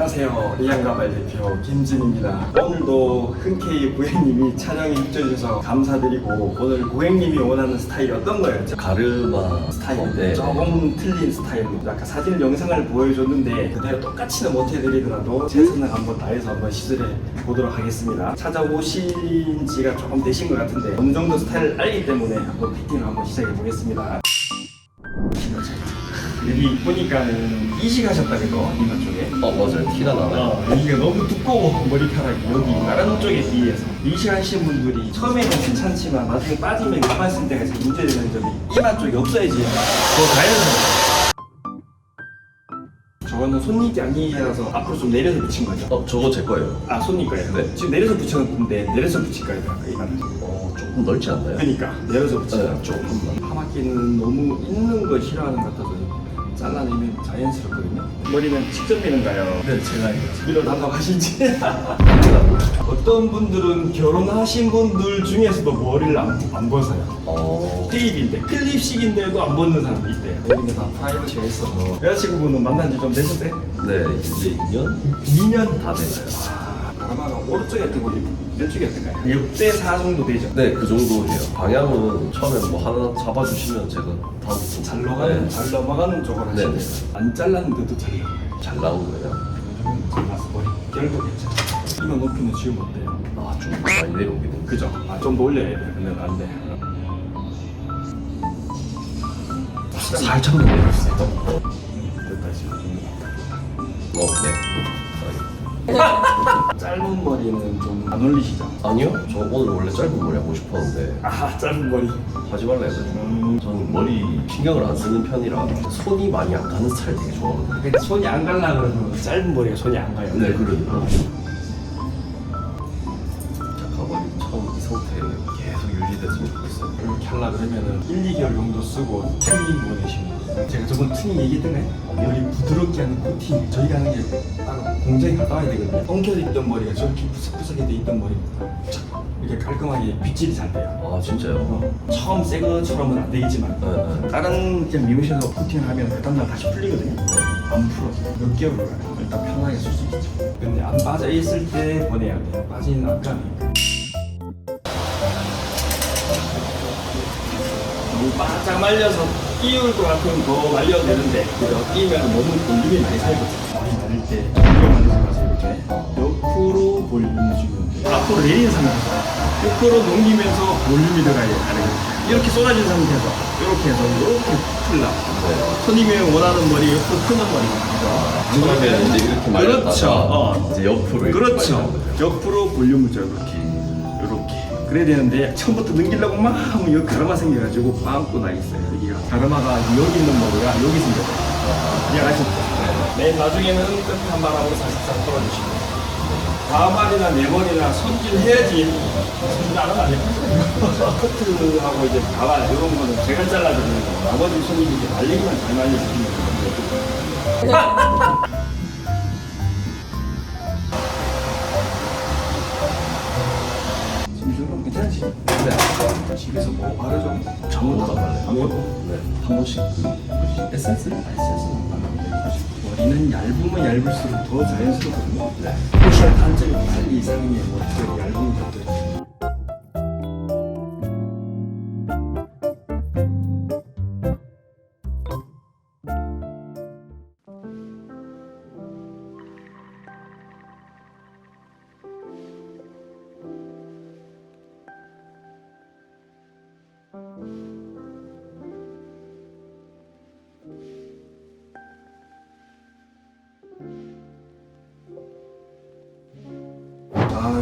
안녕하세요. 리안가발 대표 김진입니다. 오늘도 흔쾌히 고객님이 촬영에 협조해주셔서 감사드리고 오늘 고객님이 원하는 스타일이 어떤 거였죠? 가르마 스타일인데 네. 조금 틀린 스타일로 아까 사진 영상을 보여줬는데 그대로 똑같이는 못해드리더라도 최선을 한번 다해서 한번 시술해 보도록 하겠습니다 찾아오신 지가 조금 되신 것 같은데 어느 정도 스타일을 알기 때문에 한번 피팅을 한번 시작해 보겠습니다 여기 보니까는 이식하셨다 그거 이마 쪽에? 어 맞아요. 티가 나나요? 어, 여기가 너무 두꺼워 머리카락이. 여기 다른 쪽에 비해서. 이식하신 분들이 처음에는 괜찮지만 나중에 빠지면 있을 때가 제일 문제되는 점이 이마 쪽이 없어야지. 더 자연스러워. 저거는 손님이 아니라서 앞으로 좀 내려서 붙인 거죠? 어 저거 제 거예요. 아 손님 거예요? 네. 지금 내려서 붙였는데 내려서 붙일 거예요 이마는 어 조금 넓지 않나요? 그러니까. 내려서 붙이자 네, 조금만. 파마끼는 너무 있는 걸 싫어하는 것 같아서 잘라내면 자연스럽거든요. 머리는 직접 미는가요? 네 제가 밀어 달라고 하시지. 어떤 분들은 결혼하신 분들 중에서도 머리를 안, 안 벗어요. 어. 클립인데 클립식인데도 안 벗는 사람도 있대요. 여기는 다 프라이버시가 있어서. 여자친구분은 만난 지 좀 되셨어요? 네 이제 2년? 2년 다 돼가요 아마가 오른쪽에 어떻고 왼쪽에 어떤가요? 6대 4 정도 되죠? 네 그 정도 해요 방향은 처음에 뭐 하나 잡아주시면 제가 다음부터 잘 넘어가는, 네, 잘 넘어가는 쪽으로 네, 하시면 네. 돼요 안 잘랐는데도 잘 넘어가요 잘 나온 거예요 요즘은 잘라서 머리 결도 괜찮아요 이마 높이는 지금 어때요? 아 좀 많이 내려오긴 그죠? 아, 좀 더 올려야 돼. 근데 안 돼. 살짝만 내려주세요 됐다 지금. 어 네 짧은 머리는 좀안 어울리시죠? 아니요 저 오늘 원래 짧은 머리 하고 싶었는데 아, 짧은 머리. 하지 말라 해가지고 음. 저는 머리 신경을 안 쓰는 편이라 손이 많이 안 가는 스타일 되게 좋아하거든요 손이 안 갈라 그러면 짧은 머리가 손이 안 가요. 네, 그러니까. 유지됐으면 좋겠어요. 이렇게 하려 그러면은 1, 2개월 정도 쓰고 튜닝 보내시면. 제가 저번 튜닝 얘기했던가요? 머리 부드럽게 하는 코팅 저희가 하는 게 따로 공장에 갔다 와야 되거든요. 엉켜져 있던 머리가 저렇게 푸석푸석하게 돼 있던 착 이렇게 깔끔하게 빗질이 잘 돼요. 아, 진짜요? 어, 처음 새 것처럼은 안 되겠지만 네, 네. 다른 미용실에서 코팅을 하면 그 다음날 다시 풀리거든요. 안 풀어. 몇 개월 가요. 일단 편하게 쓸 수 있죠. 근데 안 빠져 있을 때 보내야 돼요. 빠지는 안감이 너무 바짝 말려서 끼울 것 같으면 더 말려도 되는데 그죠? 끼면 너무 볼륨이 많이 살거든요. 머리 마를 때 만들지 마세요. 이렇게 옆으로 볼륨을 주면 돼요. 앞으로 내리는 상태에서 옆으로 넘기면서 볼륨이 들어가야 되거든요. 이렇게 쏟아진 상태에서 이렇게 해서 이렇게 풀라. 손님이 원하는 머리 옆으로 크는 머리. 이제 이렇게 말렸다가 그렇죠. 어. 이제 옆으로 이렇게 그렇죠. 옆으로 볼륨을 줘 이렇게 이렇게. 그래야 되는데 처음부터 넘기려고 막 하면 여기 가르마 생겨가지고 빵꾸 나 있어요. 여기가 가르마가 여기 있는 머리가 여기 생겼어요. 이해가셨죠? 맨 나중에는 끝에 한 바람으로 살짝 돌아주시고. 가발이나 내 머리나 손질해야지 손질 안 하면 안 돼요. 커트하고 이제 가발 이런 거는 제가 잘라드리는 거. 나머지 손님이 이제 말리기만 잘 말려주시면 돼요. 집에서 뭐 바르죠? 전부 다 발라요. 아무것도? 네. 한 번씩 그 뭐지? 에센스? 에센스는 발라요. 머리는 얇으면 얇을수록 더 자연스럽거든요. 네. 패션 단점이 빨리 이상해. 뭐 얇은 것들.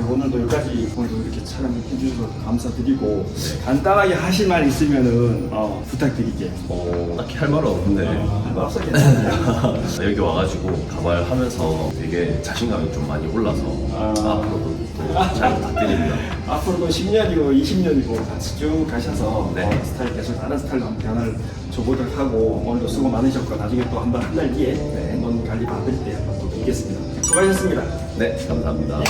오늘도 여기까지 오늘도 이렇게 촬영해 주셔서 감사드리고 간단하게 하실 말 있으면은 어, 부탁드릴게요. 어, 딱히 할 말은 없는데 아, 앞서 괜찮아요. 여기 와가지고 가발 하면서 되게 자신감이 좀 많이 올라서 아. 앞으로도 또 잘 부탁드립니다. 앞으로도 10년이고 20년이고 같이 쭉 가셔서 네. 어, 스타일 계속 다른 스타일로 한번 변화를 줘보도록 하고 오늘도 수고 많으셨고 나중에 또 한번 한 달 뒤에 네. 한번 관리 받을 때 한번 또 뵙겠습니다. 수고하셨습니다. 네, 감사합니다.